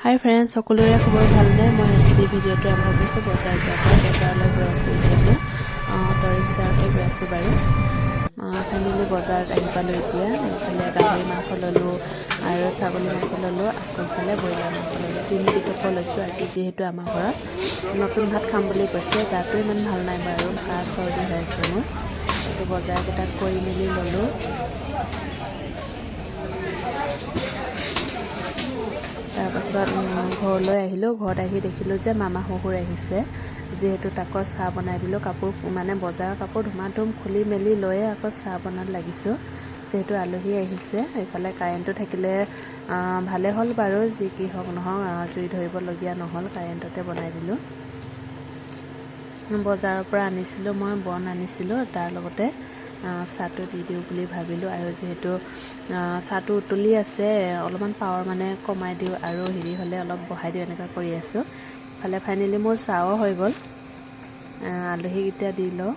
হাই friends সকলোৰে খবৰ ভালনে? মই আজি ভিডিঅ'টো আৰম্ভ কৰিছোঁ বজাৰ যোৱাৰ পৰা বজাৰলৈ গৈ আছোঁ এতিয়া অটো ৰিক্সাতে গৈ আছোঁ বাৰু। ফেমিলি বজাৰত আহি পালোঁ এতিয়া। এইফালে গাহৰি মাংস ল'লোঁ আৰু ছাগলী মাংস ল'লোঁ। আকৌ ইফালে ব্ৰইলাৰ মাংস ল'লোঁ। তিনিবিধকৈ লৈছোঁ আজি যিহেতু আমাৰ ঘৰত। নতুন ভাত খাম বুলি কৈছে। গাটো ইমান ভাল নাই বাৰু। কাহ চৰ্দি হৈ আছে মোৰ। এইটো বজাৰকেইটাত কৰি মেলি ল'লোঁ। তাৰপাছত ঘৰলৈ আহিলোঁ। ঘৰত আহি দেখিলোঁ যে মামা শহুৰ আহিছে। যিহেতু তাকৰ চাহ বনাই দিলোঁ। কাপোৰ মানে বজাৰৰ কাপোৰ ধুমা ধুম খুলি মেলি লৈয়ে আকৌ চাহ বনাত লাগিছোঁ। যিহেতু আলহী আহিছে এইফালে কাৰেণ্টটো থাকিলে ভালে হ'ল বাৰু। যি কি হওক নহওক জুই ধৰিবলগীয়া নহ'ল। কাৰেণ্টতে বনাই দিলোঁ। বজাৰৰ পৰা আনিছিলোঁ মই বন আনিছিলোঁ তাৰ লগতে। চাহটো দি দিওঁ বুলি ভাবিলোঁ আৰু যিহেতু চাহটো উতলি আছে অলপমান পাৱাৰ মানে কমাই দিওঁ আৰু হেৰি হ'লে অলপ বঢ়াই দিওঁ এনেকুৱা কৰি আছোঁ। ইফালে ফাইনেলি মোৰ চাহো হৈ গ'ল। আলহীকেইটা দি লওঁ।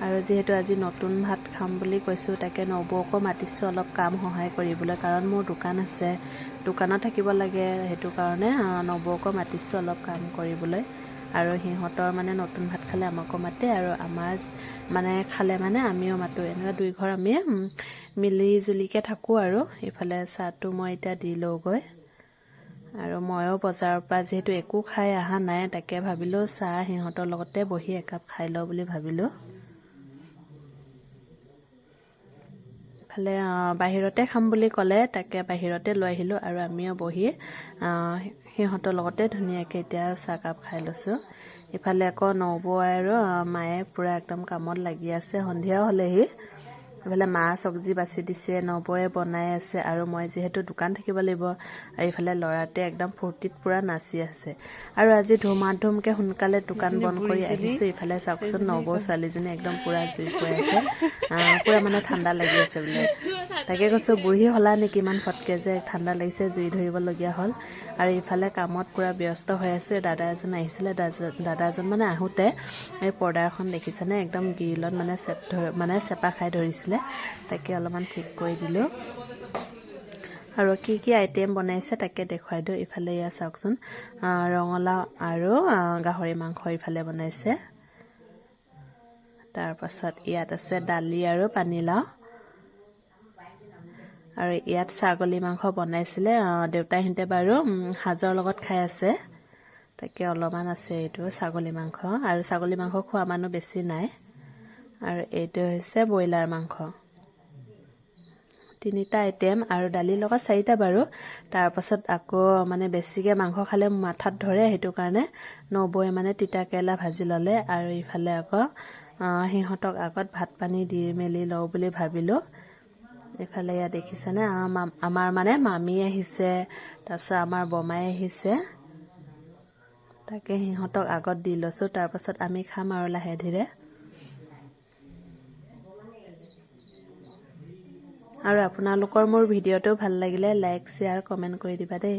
আৰু যিহেতু আজি নতুন ভাত খাম বুলি কৈছোঁ তাকে নবৌকো মাতিছোঁ অলপ কাম সহায় কৰিবলৈ কাৰণ মোৰ দোকান আছে। দোকানত থাকিব লাগে সেইটো কাৰণে নবৌকো মাতিছোঁ অলপ কাম কৰিবলৈ। আৰু সিহঁতৰ মানে নতুন ভাত খালে আমাকো মাতে আৰু আমাৰ মানে খালে মানে আমিও মাতোঁ। এনেকুৱা দুই ঘৰ আমি মিলি জুলিকৈ থাকোঁ আৰু। ইফালে চাহটো মই এতিয়া দি লওঁগৈ। আৰু ময়ো বজাৰৰ পৰা যিহেতু একো খাই অহা নাই তাকে ভাবিলোঁ চাহ সিহঁতৰ লগতে বহি একাপ খাই লওঁ বুলি ভাবিলোঁ। ইফালে বাহিৰতে খাম বুলি ক'লে তাকে বাহিৰতে লৈ আহিলোঁ আৰু আমিও বহি সিহঁতৰ লগতে ধুনীয়াকৈ এতিয়া চাহকাপ খাই লৈছোঁ। ইফালে আকৌ নবৌ আৰু মায়ে পূৰা একদম কামত লাগি আছে সন্ধিয়াও হ'লেহি। ইফালে মা চব্জি বাছি দিছে নবৌয়ে বনাই আছে আৰু মই যিহেতু দোকান থাকিব লাগিব আৰু ইফালে ল'ৰাটোৱে একদম ফূৰ্তিত পূৰা নাচি আছে। আৰু আজি ধুমা ধুমকৈ সোনকালে দোকান বন্ধ কৰি আহিছে ইফালে চাওকচোন নবৌ ছোৱালীজনী একদম পূৰা জুই কৈ আছে। পূৰা মানে ঠাণ্ডা লাগি আছে বোলে। তাকে কৈছোঁ বুঢ়ী হ'লা নেকি ইমান ফটকৈ যে ঠাণ্ডা লাগিছে জুই ধৰিবলগীয়া হ'ল? আৰু ইফালে কামত পূৰা ব্যস্ত হৈ আছে দাদা এজন আহিছিলে দাদা- দাদাজন মানে আহোঁতে এই পৰ্দা এখন দেখিছেনে? একদম গ্ৰিলত মানে চেপ ধৰি মানে চেপা খাই ধৰিছিলে। তাকে অলপমান ঠিক কৰি দিলোঁ। আৰু কি কি আইটেম বনাইছে তাকে দেখুৱাই দিওঁ ইফালে এয়া চাওকচোন। ৰঙালাও আৰু গাহৰি মাংস ইফালে বনাইছে। তাৰপাছত ইয়াত আছে দালি আৰু পানীলাও। আৰু ইয়াত ছাগলী মাংস বনাইছিলে দেউতাহঁতে বাৰু সাজৰ লগত খাই আছে। তাকে অলপমান আছে এইটো ছাগলী মাংস। আৰু ছাগলী মাংস খোৱা মানুহ বেছি নাই। আৰু এইটো হৈছে ব্ৰইলাৰ মাংস। তিনিটা আইটেম আৰু দালিৰ লগত চাৰিটা বাৰু। তাৰপাছত আকৌ মানে বেছিকৈ মাংস খালে মাথাত ধৰে সেইটো কাৰণে নবৌয়ে মানে তিতা কেৰেলা ভাজি ল'লে আৰু ইফালে আকৌ সিহঁতক আগত ভাত পানী দি মেলি লওঁ বুলি ভাবিলোঁ। এইফালে ইয়াত দেখিছেনে আমাৰ মানে মামী আহিছে তাৰপিছত আমাৰ বমাই আহিছে। তাকে সিহঁতক আগত দি লৈছোঁ তাৰপাছত আমি খাম আৰু লাহে ধীৰে। আৰু আপোনালোকৰ মোৰ ভিডিঅ'টো ভাল লাগিলে লাইক শ্বেয়াৰ কমেণ্ট কৰি দিবা দেই।